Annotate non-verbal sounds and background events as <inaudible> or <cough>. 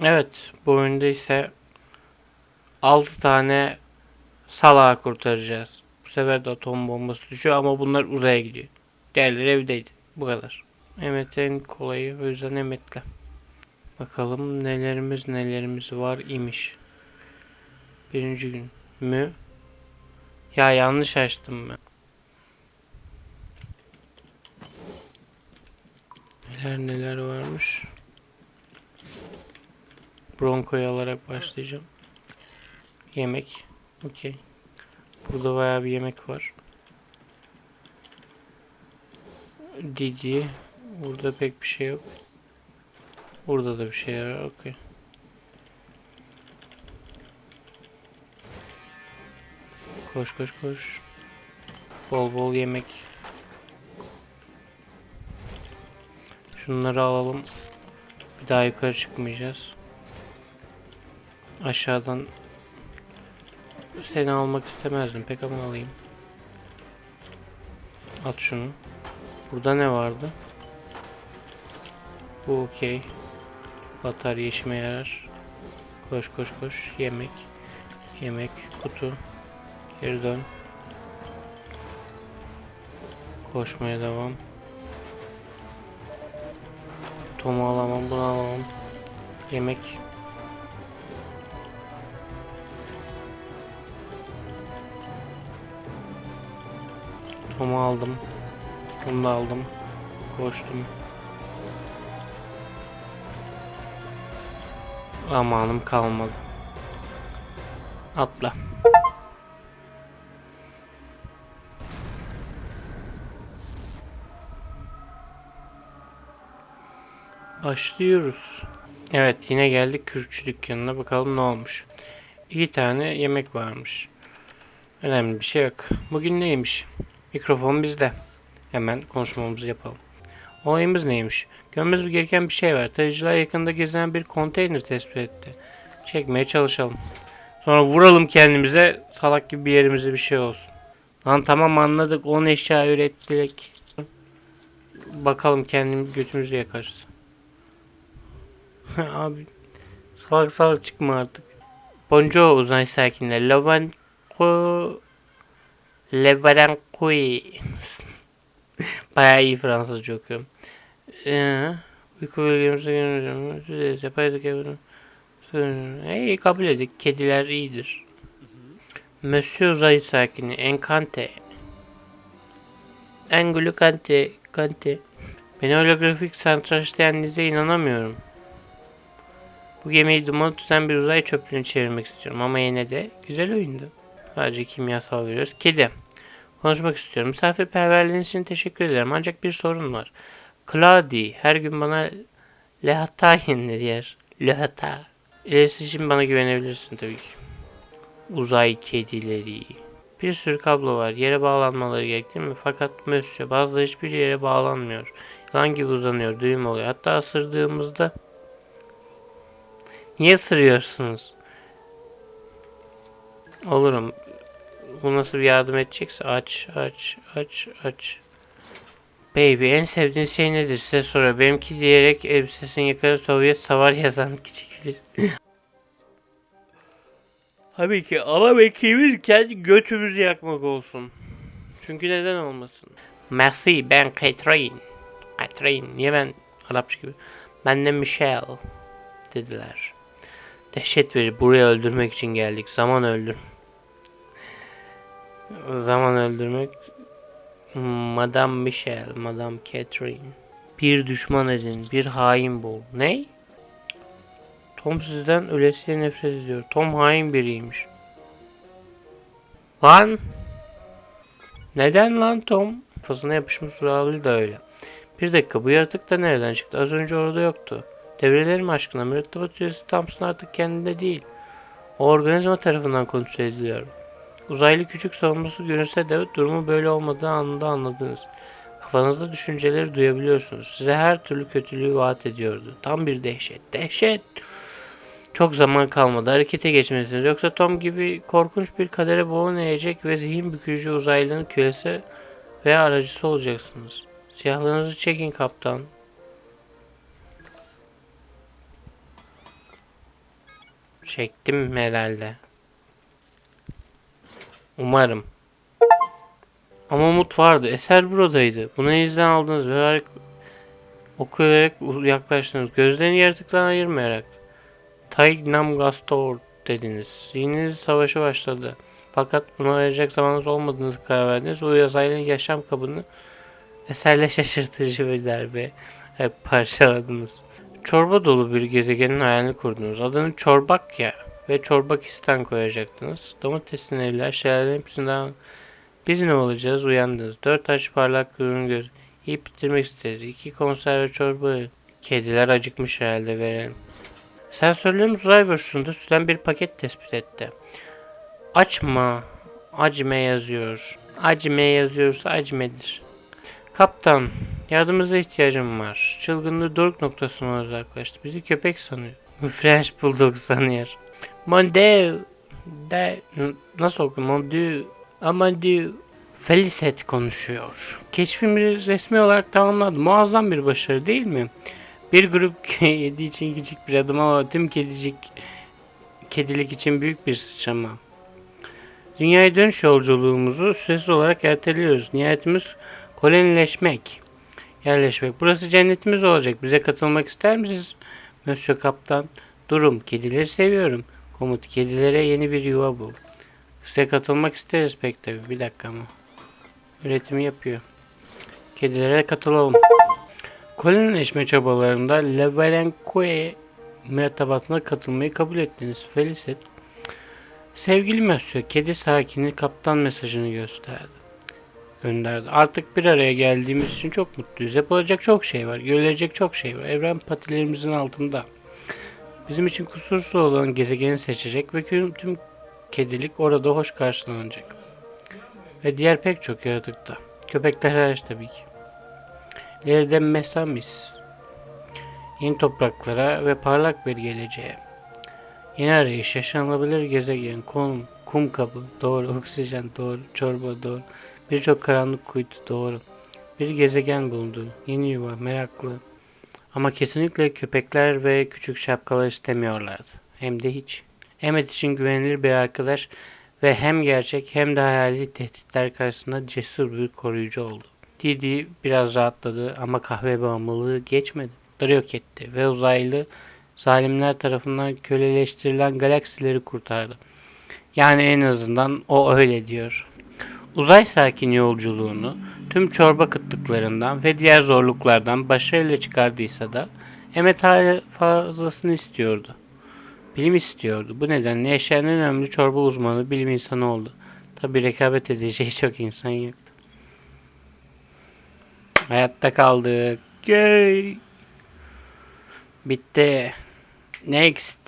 Evet, bu oyunda ise 6 tane salağı kurtaracağız. Bu sefer de atom bombası düşüyor ama bunlar uzaya gidiyor. Diğerleri evdeydi. Bu kadar. Evet en kolayı o yüzden Emet'le. Bakalım nelerimiz nelerimiz var imiş. Birinci gün mü? Ya yanlış açtım ben. Neler neler varmış. Bronco'yu alarak başlayacağım. Yemek. Okey. Burada bayağı bir yemek var. Didi. Burada pek bir şey yok. Burada da bir şey var. Okey. Koş koş koş. Bol bol yemek. Şunları alalım. Bir daha yukarı çıkmayacağız. Aşağıdan seni almak istemezdim pek ama alayım. At şunu. Burada ne vardı? Bu okey. Batarya işime yarar. Koş koş koş. Yemek. Yemek. Kutu. Geri dön. Koşmaya devam. Tomu alamam, bunu alamam. Yemek. Tomu aldım. Bunu da aldım. Koştum. Amanım kalmadı. Atla. Başlıyoruz. Evet yine geldik kürkçü dükkanına bakalım ne olmuş. İki tane yemek varmış. Önemli bir şey yok. Bugün neymiş? Mikrofon bizde. Hemen konuşmamızı yapalım. Olayımız neymiş? Görmemiz gereken bir şey var. Tarayıcılar yakında gezinen bir konteyner tespit etti. Çekmeye çalışalım. Sonra vuralım kendimize. Salak gibi bir yerimize bir şey olsun. Lan tamam anladık. 10 eşya ürettik. Bakalım kendimiz götümüzü yakarız. <laughs> Abi salak salak çıkma artık. Bonjour uzay sakinleri. Lavanko Levarankui Bayağı iyi Fransızca okuyorum. Ee, uyku bölgemizde görüyoruz. Yapardık yavrum. Hey kabul edik. Kediler iyidir. Monsieur uzay sakini. Enkante. Engulu kante. Kante. Beni holografik santraçlayanınıza inanamıyorum. Bu gemiyi duman tutan bir uzay çöplüğüne çevirmek istiyorum ama yine de güzel oyundu. Sadece kimyasal veriyoruz. Kedi. Konuşmak istiyorum. Misafirperverliğiniz için teşekkür ederim. Ancak bir sorun var. Claudi her gün bana lehata yenilir yer. Lehata. İlerisi için bana güvenebilirsin tabii ki. Uzay kedileri. Bir sürü kablo var. Yere bağlanmaları gerek değil mi? Fakat Mösyö bazıları hiçbir yere bağlanmıyor. Yılan gibi uzanıyor. Düğüm oluyor. Hatta ısırdığımızda Niye ısırıyorsunuz? Olurum. Bu nasıl bir yardım edecekse aç aç aç aç. Baby en sevdiğiniz şey nedir size soruyor. Benimki diyerek elbisesini yukarı Sovyet savar yazan <laughs> küçük bir. Tabii ki ana mekiğimizken götümüzü yakmak olsun. Çünkü neden olmasın? Merci ben Catherine. Catherine niye ben Arapça gibi? Ben de Michelle dediler. Dehşet verir. Buraya öldürmek için geldik. Zaman öldür. Zaman öldürmek. Madame Michelle, Madame Catherine. Bir düşman edin, bir hain bul. Ne? Tom sizden ölesiye nefret ediyor. Tom hain biriymiş. Lan! Neden lan Tom? Fazına yapışmış suralı da öyle. Bir dakika bu yaratık da nereden çıktı? Az önce orada yoktu. Devrelerim aşkına mürettebat üyesi Thompson artık kendinde değil. O organizma tarafından kontrol ediliyor. Uzaylı küçük savunması görünse de durumu böyle olmadığı anında anladınız. Kafanızda düşünceleri duyabiliyorsunuz. Size her türlü kötülüğü vaat ediyordu. Tam bir dehşet. Dehşet! Çok zaman kalmadı. Harekete geçmelisiniz. Yoksa Tom gibi korkunç bir kadere boğun eğecek ve zihin bükücü uzaylının kölesi veya aracısı olacaksınız. Siyahlarınızı çekin kaptan. Çektim herhalde. Umarım. Ama umut vardı. Eser buradaydı. Bunu elinizden aldınız harik- okuyarak yaklaştınız. Gözlerini yaratıktan ayırmayarak. Taignam Gastor dediniz. Zihniniz savaşı başladı. Fakat buna verecek zamanınız olmadığınızı karar verdiniz. O yazaylının yaşam kabını eserle şaşırtıcı bir darbe hep parçaladınız. Çorba dolu bir gezegenin hayalini kurdunuz. Adını Çorbakya ve Çorbakistan koyacaktınız. Domatesin eller, şelalenin hepsinden biz ne olacağız? Uyandınız. Dört aç parlak ürün göz. Yiyip bitirmek isteriz. İki konserve çorba. Kediler acıkmış herhalde verelim. Sensörlerimiz uzay boşluğunda süren bir paket tespit etti. Açma. Acme yazıyor. Acme yazıyorsa acmedir. Kaptan, yardımınıza ihtiyacım var. Çılgınlığı doruk noktasına uzaklaştı. Bizi köpek sanıyor. <laughs> French Bulldog sanıyor. Mon Dieu. De, nasıl okudum? Mon Dieu. Aman Dieu. Felicet konuşuyor. Keşfimiz resmi olarak tamamlandı. Muazzam bir başarı değil mi? Bir grup <laughs> yedi için küçük bir adım ama tüm kedicik kedilik için büyük bir sıçrama. Dünyaya dönüş yolculuğumuzu süresiz olarak erteliyoruz. Nihayetimiz kolonileşmek, yerleşmek. Burası cennetimiz olacak. Bize katılmak ister misiniz? Monsieur Kaptan. Durum. Kedileri seviyorum. Komut. Kedilere yeni bir yuva bul. Size katılmak isteriz pek tabi. Bir dakika ama. Üretimi yapıyor. Kedilere katılalım. Kolonileşme çabalarında Levarenque mertebatına katılmayı kabul ettiniz. Felicet. Sevgili Monsieur, kedi sakini kaptan mesajını gösterdi. Gönderdi. Artık bir araya geldiğimiz için çok mutluyuz. Yapılacak çok şey var. Görülecek çok şey var. Evren patilerimizin altında. Bizim için kusursuz olan gezegeni seçecek ve tüm, tüm kedilik orada hoş karşılanacak. Ve diğer pek çok yaratık da. Köpekler hariç tabii ki. İleride Mesamis. Yeni topraklara ve parlak bir geleceğe. Yeni arayış, yaşanılabilir gezegen, konum, kum kabı, doğru, oksijen, doğru, çorba, doğru, birçok karanlık kuytu, doğru. Bir gezegen bulundu, yeni yuva, meraklı. Ama kesinlikle köpekler ve küçük şapkalar istemiyorlardı. Hem de hiç. Emmet için güvenilir bir arkadaş ve hem gerçek hem de hayali tehditler karşısında cesur bir koruyucu oldu. Didi biraz rahatladı ama kahve bağımlılığı geçmedi. Onları yok etti ve uzaylı zalimler tarafından köleleştirilen galaksileri kurtardı. Yani en azından o öyle diyor. Uzay sakin yolculuğunu tüm çorba kıtlıklarından ve diğer zorluklardan başarıyla çıkardıysa da Emmet hala fazlasını istiyordu. Bilim istiyordu. Bu nedenle yaşayan en önemli çorba uzmanı bilim insanı oldu. Tabi rekabet edeceği <laughs> çok insan yoktu. Hayatta kaldık. Yay! Bitti. Next.